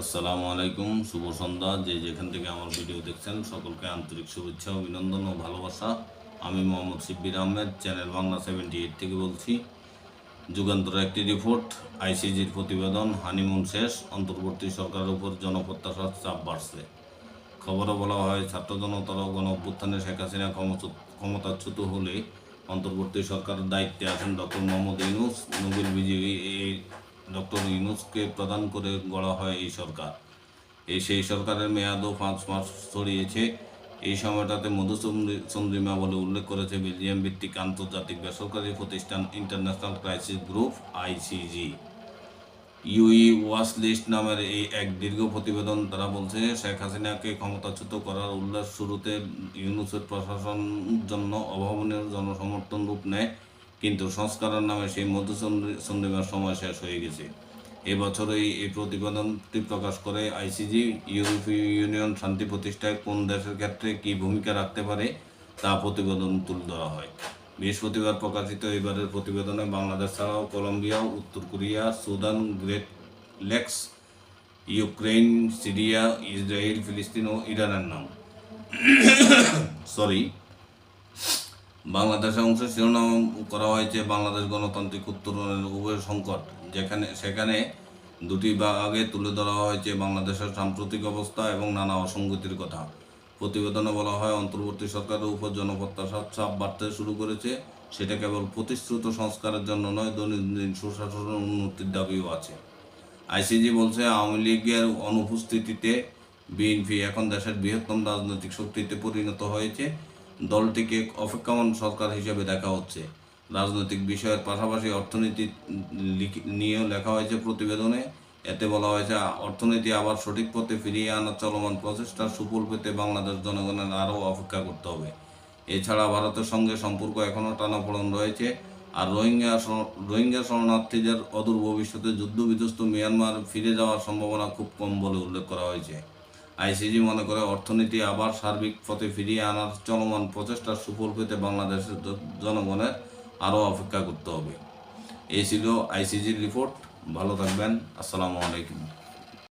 আসসালামু আলাইকুম, শুভ সন্ধ্যা। যে যেখান থেকে আমার ভিডিও দেখছেন, সকলকে আন্তরিক শুভেচ্ছা, অভিনন্দন ও ভালোবাসা। আমি Mohammad Shibbir Ahmed, channel Bangla seventy eight থেকে বলছি। যুগান্তর একটি রিপোর্ট আইসিজির প্রতিবেদন হানিমুন শেষ, অন্তর্বর্তী সরকারের উপর জনপ্রত্যাশার চাপ বাড়ছে। খবরে বলা হয়, ছাত্র জনতার গণ অভ্যুত্থানে শেখ হাসিনা ক্ষমতাচ্যুত হলে অন্তর্বর্তী সরকারের দায়িত্বে আছেন ডক্টর মোহাম্মদ ইউনুস। নোবেল বিজয়ী এই ডক্টর ইউনুসকে প্রদান করে গড়া হয় এই সরকার। এই সেই সরকারের মেয়াদও পাঁচ মাস ছড়িয়েছে। এই সময়টাতে মধুচন্দ্রি- চন্দ্রিমা বলে উল্লেখ করেছে বেলজিয়াম ভিত্তিক আন্তর্জাতিক বেসরকারি প্রতিষ্ঠান International Crisis Group ICG EU watch list নামের এই এক দীর্ঘ প্রতিবেদন তারা বলছে, শেখ হাসিনাকে ক্ষমতাচ্যুত করার উল্লাস শুরুতে ইউনুসের প্রশাসন জন্য অভাবনীয় জনসমর্থন রূপ নেয়। কিন্তু সংস্কারের নামে সেই মধ্যচন্দ্রিমার সময় শেষ হয়ে গেছে। এবছরই এই প্রতিবেদনটি প্রকাশ করে আইসিজি, ইউরোপীয় ইউনিয়ন শান্তি প্রতিষ্ঠায় কোন দেশের ক্ষেত্রে কী ভূমিকা রাখতে পারে তা প্রতিবেদন তুলে ধরা হয়। বৃহস্পতিবার প্রকাশিত এবারের প্রতিবেদনে বাংলাদেশ ছাড়াও কলম্বিয়া, উত্তর Korea, Sudan, Great Lakes Ukraine Syria Israel ফিলিস্তিন ও ইরানের নাম। সরি বাংলাদেশের অংশ শিরোনাম করা হয়েছে বাংলাদেশ গণতান্ত্রিক উত্তরণের উভয় সংকট। যেখানে সেখানে দুটি ভাগে তুলে ধরা হয়েছে বাংলাদেশের সাম্প্রতিক অবস্থা এবং নানা অসঙ্গতির কথা। প্রতিবেদনে বলা হয়, অন্তর্বর্তী সরকারের উপর জনপ্রত্যাশার চাপ বাড়তে শুরু করেছে। সেটা কেবল প্রতিশ্রুত সংস্কারের জন্য নয়, দৈনন্দিন সুশাসনের উন্নতির দাবিও আছে। আইসিজি বলছে, আওয়ামী লীগের অনুপস্থিতিতে বিএনপি এখন দেশের বৃহত্তম রাজনৈতিক শক্তিতে পরিণত হয়েছে। দলটিকে অপেক্ষমান সরকার হিসেবে দেখা হচ্ছে। রাজনৈতিক বিষয়ের পাশাপাশি অর্থনীতি নিয়েও লেখা হয়েছে প্রতিবেদনে। এতে বলা হয়েছে, অর্থনীতি আবার সঠিক পথে ফিরিয়ে আনার চলমান প্রচেষ্টার সুফল পেতে বাংলাদেশ জনগণের আরও অপেক্ষা করতে হবে। এছাড়া ভারতের সঙ্গে সম্পর্ক এখনও টানাপোড়েন রয়েছে আর রোহিঙ্গা রোহিঙ্গা শরণার্থীদের অদূর ভবিষ্যতে যুদ্ধবিধ্বস্ত মিয়ানমার ফিরে যাওয়ার সম্ভাবনা খুব কম বলে উল্লেখ করা হয়েছে। আইসিজি মনে করে অর্থনীতি আবার সার্বিক পথে ফিরিয়ে আনার চলমান প্রচেষ্টার সুফল পেতে বাংলাদেশের জনগণের আরও অপেক্ষা করতে হবে। এই ছিল আইসিজির রিপোর্ট। ভালো থাকবেন। আসসালামু আলাইকুম।